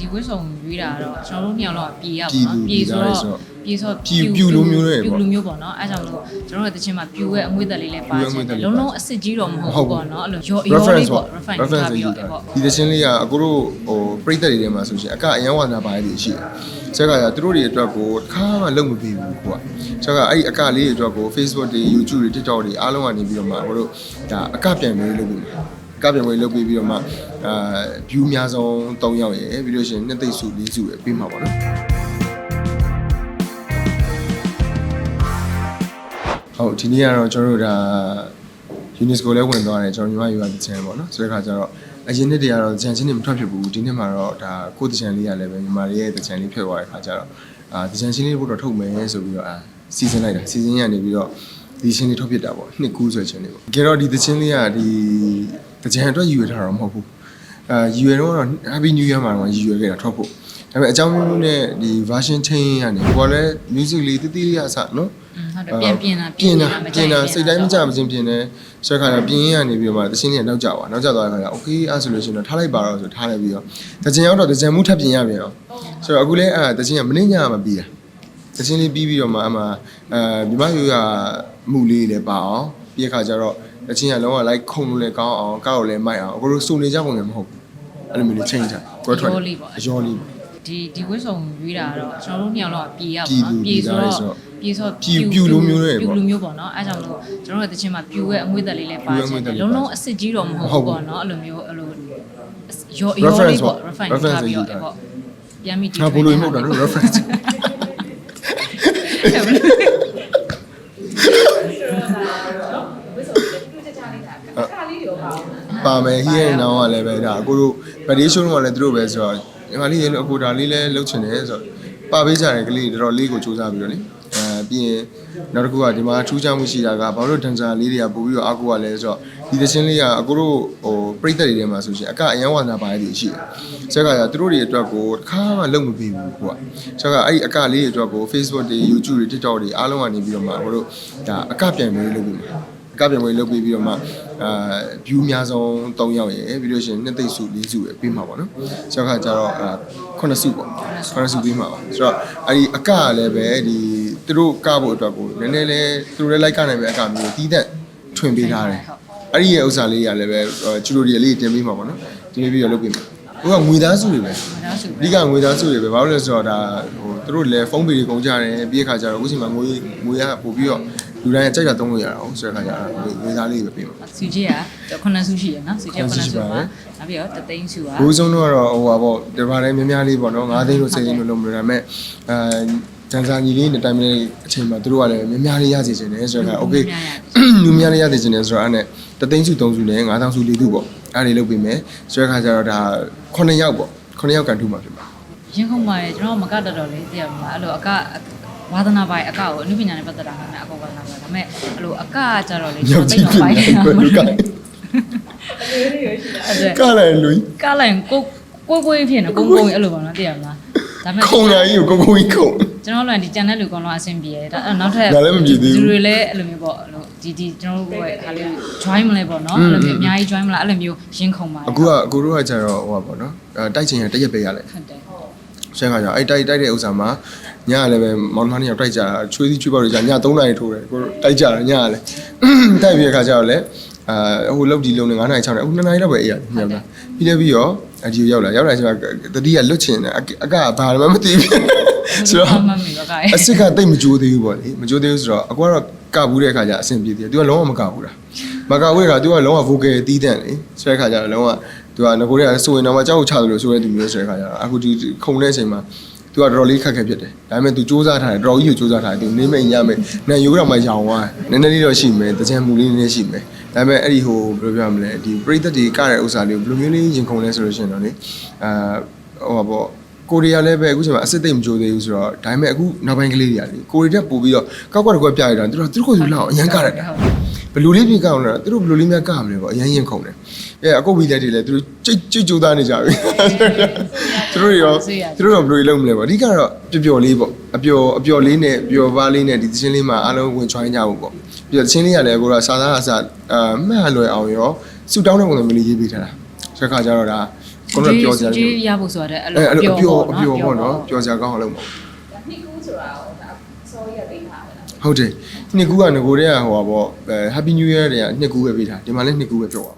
ဒီဝစ်စုံရွေးတာကတော့ကျွန်တော်တို့နှစ်ယောက်တော့ပြေရပါပြည်တော့သူပြေဆိုတော့ပြည်သားပြေဆိုပြည်ပြူလိုမျိုးတွေပေါ့ပြူလိုမျိုးပေါ့နော်အဲဒါကြောင့်လို့ကျွန်တော်တို့ရဲ့တချင်းမှာပြူရဲ့အငွေ့သက်လေးလည်းပါပြူရဲ့အငွေ့ချသက်င်လေးတယ်ပါလုံးလုံးအစ်စ်ကြီးတော့မဟုတ်ဘူးပေါ့နော်အဲ့လိုရောရော reference လေးပေါ့ပေါ့ refine reference ထားပြီးယူတော့တာပေါ့ဒီသချင်းလေးကအကိုတို့ဟိုပြိသက်တွေထဲမှာဆိုရှင်အကအရန်ဝါနာပါရည်ရှိတယ်ဆက်ကကသူတို့တွေအတွက်ကိုတစ်ခါမှလုံမပြီးဘူးကွာဆက်ကအဲ့ဒီအကလေးတွေအတွက်ကို Facebook တွေ YouTube တွေ TikTok တွေအားလုံးကနေပြီးတော့မှကိုတို့ဒါအကပြန်လေးလုပ်ပြီးအ ကပြန်လေးလုပ်ပြီးပြီးတော့မှအာ view အများဆုံး3ယောက်ရယ်ပြီးလို့ရှိရင်နှစ်သိမ့်စု၄စုရယ်ပြီးမှာပေါ့နော်ဟုတ်ဒီနေ့ကတော့ကျွန်တော်တို့ဒါ UNESCO လည်းဝင်သွားတယ်ကျွန်တော်ညီမယူရတဲ့ channel ပေါ့နော်ဆိုတဲ့အခါကျတော့အရင်နှစ်တည်းကတော့ကြံချင်းတွေမထွက်ဖြစ်ဘူးဒီနှစ်မှာတော့ဒါကိုယ့်တချန်လေးရလည်းပဲညီမလေးရဲ့တချန်လေးဖြစ်သွားတဲ့အခါကျတော့အာတချန်ချင်းလေးပို့တော့ထုတ်မယ်ဆိုပြီးတော့အာစီစဉ်လိုက်တာစီစဉ်ရနေပြီးတော့ဒီချင်းလေးထုတ်ဖြစ်တာပေါ့နှစ်ကူးဆိုတဲ့ချင်းလေးပေါ့ကြတော့ဒီတချင်လေးကဒီ တကြံအတွက်ရည်ရွယ်ထားတာမဟုတ်ဘူးအဲရည်ရွယ်တော့ Happy New Year မှာတော့ရည်ရွယ်ခဲ့တာထွက်ဖို့ဒါပေမဲ့အကြောင်းမျိုးမျိုးနဲ့ဒီ version change ကနေကိုယ်လည်း music လေးတိတိလေးအစနော်ဟုတ်တယ်ပြင်ပြင်တာပြင်တာစိတ်တိုင်းမကြမစင်ပြင်တယ်ဆိုခါတော့ပြင်ရနေပြီးတော့မှတချင်းတွေနောက်ကြပါနောက်ကြသွားတဲ့ခါကျ okay အဲ့ဆိုလို့ရှိရင်တော့ထားလိုက်ပါတော့ဆိုထားလိုက်ပြီးတော့တချင်းရောက်တော့တချင်းမှုထပ်ပြင်ရပြန်အောင်ဆိုတော့အခုလဲအဲ့တချင်းကမနေ့ညမှပြီးတာတချင်းလေးပြီးပြီးတော့မှအမှအဲမြမရိုးရမှုလေးလည်းပါအောင်ပြီးခါကျတော့ တချင်းကလုံးဝလိုက်ခုံလို့လည်းကောင်းအောင်ကောက်လို့လည်းမိုက်အောင်အခုတို့စုံနေကြပုံလည်းမဟုတ်ဘူးအဲ့လိုမျိုးလေးချိန်ထားကွဲထွက်အယောလေးပေါ့ဒီဒီဝစ်စုံရွေးတာကတော့ကျွန်တော်တို့နှစ်ယောက်တော့ပြေရပါပြည်သူတော့ပြေဆိုတော့ပြည်သားတွေဆိုပြေဆိုပြည်ပြူလိုမျိုးတွေပေါ့ပြူလိုမျိုးပေါ့နော်အဲဒါကြောင့်လို့ကျွန်တော်တို့ရဲ့တချင်းမှာပြူရဲ့အငွေ့သက်လေးလည်းပါပြူရဲ့အချငွေ့င်သက်တယ်လေးလုံးပါလုံးအစ်စ်ကြီးတော့မဟုတ်ဟုတ်ဘူးဘူးပေါ့နော်အဲ့လိုမျိုးအဲ့လိုရောရော Reference လေးပေါ့ပေါ့ refine Reference ထားပြီးတော့ယူတာပေါ့ပြန်ပြီးငါဘလို့မဟုတ်တာနော် reference ပါမယ်ဟီးရဲ့နောင်ကလည်းပဲဒါအခုတို့ဗဒီရှိုးတော့လည်းသူတို့ပဲဆိုတော့ညီမလေးရေအခုဒါလေးလည်းလှုပ်ချင်တယ်ဆိုတော့ပါပေးကြတယ်ကလေးတော်တော်လေးကိုစူးစမ်းပြီးတော့လေအဲပြီးရင်နောက်တစ်ခုကဒီမှာထူးခြားမှုရှိတာကဘာလို့ဒန်ဆာလေးတွေကပို့ပြီးတော့အကူကလည်းဆိုတော့ဒီသချင်းလေးကအခုတို့ဟိုပြိသက်တွေထဲမှာဆိုရှင်အကအရန်ဝါနာပါရည်ရှိတယ်ဆက်ကကသူတို့တွေအတွက်ကိုတစ်ခါမှလုံမပြီးဘူးကွာဆက်ကအဲ့ဒီအကလေးတွေအတွက်ကို Facebook တွေ YouTube တွေ TikTok တွေအားလုံးကနေပြီးတော့မှအခုတို့ဒါအကပြန်လေးလုပ်ပြီးမှာ ကပြန်ဝင်လုပ်ပြီးပြီးတော့မှအာ view အများဆုံး3ယောက်ရယ်ပြီးလို့ရှိရင်နှစ်သိမ့်စု4စုရယ်ပြီးမှာပေါ့နော်ဆိုတော့ခါကျတော့အာ9စုပေါ့9စုပြီးမှာပါဆိုတော့အဲ့ဒီအကကလည်းပဲဒီသူတို့ကဖို့အတွက်ကိုနည်းနည်းလေးသူတို့လည်းလိုက်ကနေပဲအကမျိုးတီးသက်ထွင်ပေးထားတယ်အဲ့ဒီရဲ့ဥစ္စာလေးကလည်းပဲကျူလိုဒီလေးတင်ပေးမှာပေါ့နော်တင်ပေးပြီးတော့လုပ်ပေးမှာဟိုကငွေသားစုတွေပဲဒါဆိုအဓိကငွေသားစုတွေပဲဘာလို့လဲဆိုတော့ဒါဟိုသူတို့လည်းဖုန်းပေတွေကုန်ကြတယ်ပြီးတဲ့ခါကျတော့အခုချိန်မှာငွေငွေရပို့ပြီးတော့ လူတိုင်းကြိုက်တာသုံးလို့ရအောင်ဆိုတဲ့ခါကျတော့လေးစားလေးပဲပြင်ပါဆူကြီးကခုနှစ်ဆူရှိရနော်ဆူကြီးခုနှစ်ဆူပါနောက်ပြီးတော့တသိန်းဆူပါဘိုးဆုံးတော့ဟိုပါပေါ့ဒီဘာတိုင်းများများလေးပေါ့နော်9သိန်းလို့10သိန်းလို့လုံးမလို့ဒါပေမဲ့အဲတန်ဆာညီလေးနဲ့တိုင်မလေးအချိန်မှာသူတို့ကလည်းများများလေးရစီခြင်းတယ်ဆိုတော့ okay လူများလေးရစီခြင်းတယ်ဆိုတော့အဲ့နဲ့တသိန်းစု3စုနဲ့9000စု4စုပေါ့အဲ့ဒီလုပ်ပေးမယ်ဆိုတော့ခါကျတော့ဒါ9ယောက်ပေါ့9ယောက်ကန်ထူမှာဖြစ်မှာရင်းခုံပါတယ်ကျွန်တော်မကတော်တော်လေးတယောက်မှာအဲ့လိုအက ဝါသနာပိုင်းအကကိုအနုပညာနဲ့ပတ်သက်တာကလည်းအကောဝါသနာပိုင်းဒါပေမဲ့အဲ့လိုအကကြတော့လေကျွန်တော်သိတော့ပိုင်းကွယ်လူကအဲ့ကလည်းလူကလိုက်ကိုကိုကိုဖြစ်နေကိုကိုအဲ့လိုပါနော်သိရမလားဒါပေမဲ့ခုံလာကြီးကိုကိုကိုကြီးခုံကျွန်တော်လည်းဒီ channel လူကောင်တော့အဆင်ပြေတယ်ဒါအဲ့နောက်ထပ်ဒါလည်းမပြေသေးဘူးသူတွေလည်းအဲ့လိုမျိုးပေါ့အဲ့လိုဒီဒီကျွန်တော်တို့ရဲ့ခါလေး join မလဲပေါ့နော်အဲ့လိုမျိုးအများကြီး join မလားအဲ့လိုမျိုးရင်ခုန်ပါတယ်အခုကအကိုတို့ကကျတော့ဟိုပါပေါ့နော်အဲတိုက်ချင်ရတရက်ပဲရလိုက်ဟုတ်တယ် ဆရာကကြောင့်အဲ့တိုက်တိုက်တဲ့ဥစ္စာမှာညကလည်းပဲမောင်နှမနှစ်ယောက်တိုက်ကြတာချွေးစီချွေးပေါက်တွေကြည3နာရီထိုးတယ်ကိုတို့တိုက်ကြတာညကလည်းတိုက်ပြီးတဲ့ခါကျတော့လည်းအာဟိုလောက်ဒီလုံးနဲ့9နာရီ6နာရီအခု2နာရီလောက်ပဲအေးရတယ်ညမှာပြီးလည်းပြီးတော့အဒီကိုရောက်လာရောက်လာချိန်မှာတတိယလွတ်ချင်တယ်အကအကဘာမှမသိဘူးဆိုတော့မမီပါကဲအစ်စ်ကတိတ်မကြိုးသေးဘူးပေါ့လေမကြိုးသေးဘူးဆိုတော့အကွာတော့ကဘူးတဲ့အခါကျအဆင်ပြေသေးတယ်။ तू ကလုံးဝမကဘူးလား။မကဘူးတဲ့အခါ तू ကလုံးဝ vocal တီးတန့်လေ။ဆိုတဲ့အခါကျတော့လုံးဝ သူကငကိုတွေကဆိုရင်တော့မှကြောက်ချတယ်လို့ဆိုရတဲ့သူမျိုးဆိုတဲ့ခါကျတော့အခုဒီခုံတဲ့အချိန်မှာသူကတော်တော်လေးခက်ခဲဖြစ်တယ်ဒါပေမဲ့သူစူးစမ်းထားတယ်တော်တော်ကြီးကိုစူးစမ်းထားတယ်သူနေမိတ်ညမိတ်နံရိုးတော့မှရောင်သွားနည်းနည်းလေးတော့ရှိမယ်တကြံမူလေးနည်းနည်းရှိမယ်ဒါပေမဲ့အဲ့ဒီဟိုဘယ်လိုပြောမလဲဒီပရိသတ်တွေကတဲ့ဥစ္စာလေးကိုဘယ်လိုမျိုးလေးရင်ခုန်လဲဆိုလို့ရှိရင်တော့လေအာဟိုပါပေါ့ကိုရီးယားလည်းပဲအခုချိန်မှာအစစ်သိမ့်မကြိုသေးဘူးဆိုတော့ဒါပေမဲ့အခုနောက်ပိုင်းကလေးတွေကလေကိုရီးယားပို့ပြီးတော့ကောက်ကွက်ကွက်ပြရတာသူတို့သူတို့ကိုယ်သူလောက်အရန်ကားရတာ ဘလူလေးပြေကောက်လာသူတို့ဘလူလေးများကမလဲပေါ့အရန်ရင်ခုန်တယ်အဲအခုဗီလက်တွေလည်းသူတို့ကြိတ်ကြိတ်ကြိုးသားနေကြပြီသူတို့ရောသူတို့ရောဘလူလေးလုံးမလဲပေါ့အဓိကတော့ပျော်ပျော်လေးပေါ့အပျော်အပျော်လေးနဲ့ပျော်ပါလေးနဲ့ဒီသချင်းလေးမှာအားလုံးဝင်ချွိုင်းကြဖို့ပေါ့ပြီးတော့သချင်းလေးကလည်းကိုကစာသားအစအာမှတ်လွယ်အောင်ရောဆူတောင်းတဲ့ပုံစံမျိုးလေးရေးပေးထားတာဆိုတဲ့ခါကျတော့ဒါခုနကပြောစရာကျွေးရဖို့ဆိုတာတဲ့အဲ့အဲလိုအဲ့လိုအပျော်အပေါ့ပျော်ပေါ့နော်ပျော်စရာကောင်းအောင်လုပ်ပါနှစ်ကူးဆိုတာဟိုဒါ စောရပေးထားတယ်လားဟုတ်တယ်နှစ်ကူကငကိုတည်းကဟိုပါပေါ့အဲ Happy New Year တွေကနှစ်ကူပဲပေးတာဒီမှာလည်းနှစ်ကူပဲပြောပါ